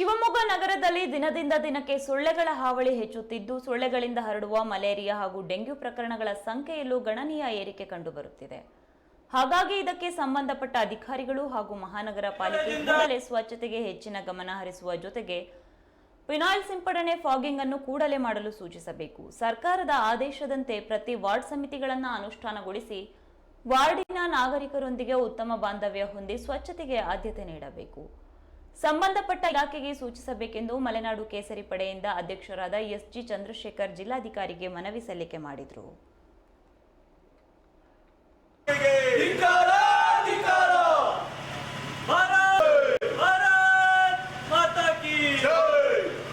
ಶಿವಮೊಗ್ಗ ನಗರದಲ್ಲಿ ದಿನದಿಂದ ದಿನಕ್ಕೆ ಸೊಳ್ಳೆಗಳ ಹಾವಳಿ ಹೆಚ್ಚುತ್ತಿದ್ದು ಸೊಳ್ಳೆಗಳಿಂದ ಹರಡುವ ಮಲೇರಿಯಾ ಹಾಗೂ ಡೆಂಗ್ಯೂ ಪ್ರಕರಣಗಳ ಸಂಖ್ಯೆಯಲ್ಲೂ ಗಣನೀಯ ಏರಿಕೆ ಕಂಡುಬರುತ್ತಿದೆ. ಹಾಗಾಗಿ ಇದಕ್ಕೆ ಸಂಬಂಧಪಟ್ಟ ಅಧಿಕಾರಿಗಳು ಹಾಗೂ ಮಹಾನಗರ ಪಾಲಿಕೆ ಕೂಡಲೇ ಸ್ವಚ್ಛತೆಗೆ ಹೆಚ್ಚಿನ ಗಮನ ಹರಿಸುವ ಜೊತೆಗೆ ಫಿನಾಯ್ಲ್ ಸಿಂಪಡಣೆ ಫಾಗಿಂಗ್ ಅನ್ನು ಕೂಡಲೇ ಮಾಡಲು ಸೂಚಿಸಬೇಕು. ಸರ್ಕಾರದ ಆದೇಶದಂತೆ ಪ್ರತಿ ವಾರ್ಡ್ ಸಮಿತಿಗಳನ್ನು ಅನುಷ್ಠಾನಗೊಳಿಸಿ ವಾರ್ಡಿನ ನಾಗರಿಕರೊಂದಿಗೆ ಉತ್ತಮ ಬಾಂಧವ್ಯ ಹೊಂದಿ ಸ್ವಚ್ಛತೆಗೆ ಆದ್ಯತೆ ನೀಡಬೇಕು. ಸಂಬಂಧಪಟ್ಟ ಇಲಾಖೆಗೆ ಸೂಚಿಸಬೇಕೆಂದು ಮಲೆನಾಡು ಕೇಸರಿ ಪಡೆಯಿಂದ ಅಧ್ಯಕ್ಷರಾದ ಎಸ್ಜಿ ಚಂದ್ರಶೇಖರ್ ಜಿಲ್ಲಾಧಿಕಾರಿಗೆ ಮನವಿ ಸಲ್ಲಿಕೆ ಮಾಡಿದರು.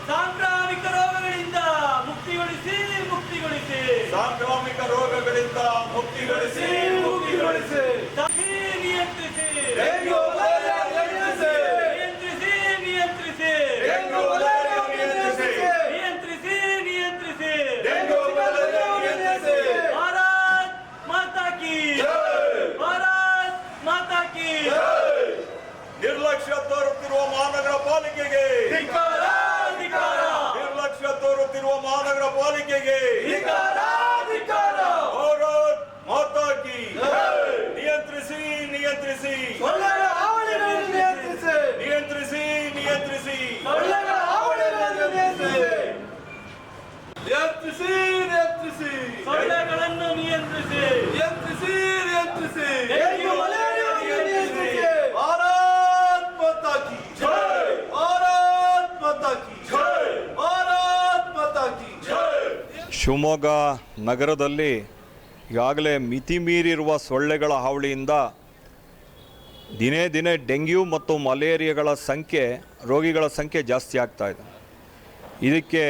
ಸಾಂಕ್ರಾಮಿಕ ರೋಗಗಳಿಂದ ಮುಕ್ತಿಗೊಳಿಸಿ. ಮುಕ್ತಿಗೊಳಿಸಿ ಸಾಂಕ್ರಾಮಿಕ ರೋಗಗಳಿಂದ ಮುಕ್ತಿಗೊಳಿಸಿ ಮುಕ್ತಿಗೊಳಿಸಿ ತಪ್ಪಿ ನಿಯಂತ್ರಿಸಿ ಡೆಂಗ್ಯೂ ಮಲೇರಿಯಾ ನಿಯಂತ್ರಿಸಿ ನಿಯಂತ್ರಿಸಿ ನಿಯಂತ್ರಿಸಿ ಡೆಂಗ್ಯೂ ಮಲೇರಿಯಾ ನಿಯಂತ್ರಿಸಿ ನಿಯಂತ್ರಿಸಿ ನಿಯಂತ್ರಿಸಿ ಡೆಂಗ್ಯೂ ಮಲೇರಿಯಾ ನಿಯಂತ್ರಿಸಿ ಭಾರತ್ ಮಾತಾ ಕಿ ಭಾರತ್ ಮಾತಾ ಕಿ ನಿರ್ಲಕ್ಷ್ಯ ತೋರುತ್ತಿರುವ ಮಹಾನಗರ ಪಾಲಿಕೆಗೆ. ನಿರ್ಲಕ್ಷ್ಯ ತೋರುತ್ತಿರುವ ಮಹಾನಗರ ಪಾಲಿಕೆಗೆ. ಮಾತಾಕಿ ನಿಯಂತ್ರಿಸಿ ನಿಯಂತ್ರಿಸಿ. ನಿಯಂತ್ರಿಸಿ. ನಿಯಂತ್ರಿಸಿ ನಿಯಂತ್ರಿಸಿ ನಿಯಂತ್ರಿಸಿ ಸೊಳ್ಳೆಗಳನ್ನು ನಿಯಂತ್ರಿಸಿ ನಿಯಂತ್ರಿಸಿ ನಿಯಂತ್ರಿಸಿ ಡೆಂಗ್ಯೂ ಮಲೇರಿಯಾವನ್ನು ನಿಯಂತ್ರಿಸಿ ಭಾರತ್ ಮಾತಾ ಕಿ ಜೈ. ಭಾರತ್ ಮಾತಾ ಕಿ ಭಾರತ್ ಮಾತಾ ಕಿ ಶಿವಮೊಗ್ಗ ನಗರದಲ್ಲಿ ಈಗಾಗಲೇ ಮಿತಿ ಮೀರಿರುವ ಸೊಳ್ಳೆಗಳ ಹಾವಳಿಯಿಂದ ದಿನೇ ದಿನೇ ಡೆಂಗ್ಯೂ ಮತ್ತು ಮಲೇರಿಯಾಗಳ ಸಂಖ್ಯೆ, ರೋಗಿಗಳ ಸಂಖ್ಯೆ ಜಾಸ್ತಿ ಆಗ್ತಾ ಇದೆ. ಇದಕ್ಕೆ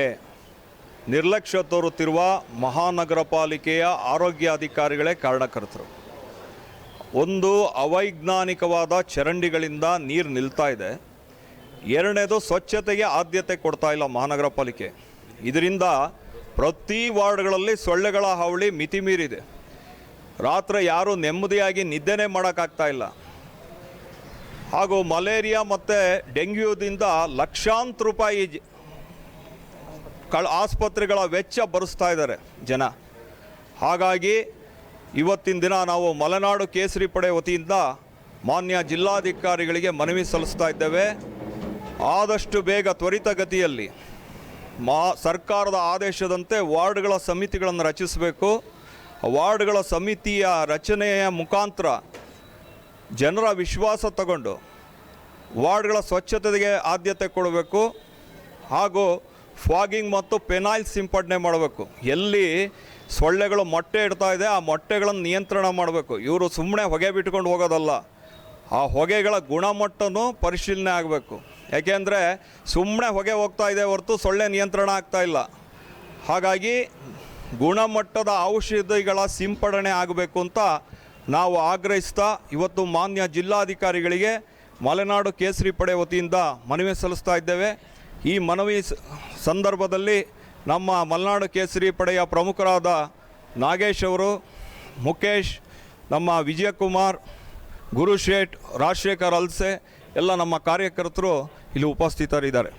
ನಿರ್ಲಕ್ಷ್ಯ ತೋರುತ್ತಿರುವ ಮಹಾನಗರ ಪಾಲಿಕೆಯ ಆರೋಗ್ಯಾಧಿಕಾರಿಗಳೇ ಕಾರಣಕರ್ತರು. ಒಂದು ಅವೈಜ್ಞಾನಿಕವಾದ ಚರಂಡಿಗಳಿಂದ ನೀರು ನಿಲ್ತಾ ಇದೆ. ಎರಡನೇದು ಸ್ವಚ್ಛತೆಗೆ ಆದ್ಯತೆ ಕೊಡ್ತಾ ಇಲ್ಲ ಮಹಾನಗರ ಪಾಲಿಕೆ. ಇದರಿಂದ ಪ್ರತಿ ವಾರ್ಡ್ಗಳಲ್ಲಿ ಸೊಳ್ಳೆಗಳ ಹಾವಳಿ ಮಿತಿ ಮೀರಿದೆ ರಾತ್ರಿ ಯಾರೂ ನೆಮ್ಮದಿಯಾಗಿ ನಿದ್ದೆನೇ ಮಾಡೋಕ್ಕಾಗ್ತಾ ಇಲ್ಲ. ಹಾಗೂ ಮಲೇರಿಯಾ ಮತ್ತು ಡೆಂಗ್ಯೂದಿಂದ ಲಕ್ಷಾಂತರ ರೂಪಾಯಿ ಕಳ ಆಸ್ಪತ್ರೆಗಳ ವೆಚ್ಚ ಭರಿಸ್ತಾ ಇದ್ದಾರೆ ಜನ. ಹಾಗಾಗಿ ಇವತ್ತಿನ ದಿನ ನಾವು ಮಲೆನಾಡು ಕೇಸರಿ ಪಡೆ ವತಿಯಿಂದ ಮಾನ್ಯ ಜಿಲ್ಲಾಧಿಕಾರಿಗಳಿಗೆ ಮನವಿ ಸಲ್ಲಿಸ್ತಾ ಇದ್ದೇವೆ. ಆದಷ್ಟು ಬೇಗ ತ್ವರಿತಗತಿಯಲ್ಲಿ ಮಾ ಸರ್ಕಾರದ ಆದೇಶದಂತೆ ವಾರ್ಡ್ಗಳ ಸಮಿತಿಗಳನ್ನು ರಚಿಸಬೇಕು. ವಾರ್ಡ್ಗಳ ಸಮಿತಿಯ ರಚನೆಯ ಮುಖಾಂತರ ಜನರ ವಿಶ್ವಾಸ ತಗೊಂಡು ವಾರ್ಡ್ಗಳ ಸ್ವಚ್ಛತೆಗೆ ಆದ್ಯತೆ ಕೊಡಬೇಕು ಹಾಗೂ ಫಾಗಿಂಗ್ ಮತ್ತು ಪೆನಾಯ್ಲ್ ಸಿಂಪಡಣೆ ಮಾಡಬೇಕು. ಎಲ್ಲಿ ಸೊಳ್ಳೆಗಳು ಮೊಟ್ಟೆ ಇಡ್ತಾ ಇದೆ, ಆ ಮೊಟ್ಟೆಗಳನ್ನು ನಿಯಂತ್ರಣ ಮಾಡಬೇಕು. ಇವರು ಸುಮ್ಮನೆ ಹೊಗೆ ಬಿಟ್ಕೊಂಡು ಹೋಗೋದಲ್ಲ. ಆ ಹೊಗೆಗಳ ಗುಣಮಟ್ಟನೂ ಪರಿಶೀಲನೆ ಆಗಬೇಕು. ಯಾಕೆಂದರೆ ಸುಮ್ಮನೆ ಹೊಗೆ ಹೋಗ್ತಾ ಇದೆ ಹೊರತು ಸೊಳ್ಳೆ ನಿಯಂತ್ರಣ ಆಗ್ತಾ ಇಲ್ಲ. ಹಾಗಾಗಿ ಗುಣಮಟ್ಟದ ಔಷಧಿಗಳ ಸಿಂಪಡಣೆ ಆಗಬೇಕು ಅಂತ ನಾವು ಆಗ್ರಹಿಸ್ತಾ ಇವತ್ತು ಮಾನ್ಯ ಜಿಲ್ಲಾಧಿಕಾರಿಗಳಿಗೆ ಮಲೆನಾಡು ಕೇಸರಿ ಪಡೆ ವತಿಯಿಂದ ಮನವಿ ಸಲ್ಲಿಸ್ತಾ ಇದ್ದೇವೆ. ಈ ಮನವಿ ಸಂದರ್ಭದಲ್ಲಿ ನಮ್ಮ ಮಲೆನಾಡು ಕೇಸರಿ ಪಡೆಯ ಪ್ರಮುಖರಾದ ನಾಗೇಶ್ ಅವರು ಮುಖೇಶ್ ನಮ್ಮ ವಿಜಯಕುಮಾರ್ ಗುರುಶೇಟ್ ರಾಜಶೇಖರ್ ಅಲ್ಸೆ ಎಲ್ಲ ನಮ್ಮ ಕಾರ್ಯಕರ್ತರು ಇಲ್ಲಿ ಉಪಸ್ಥಿತರಿದ್ದಾರೆ.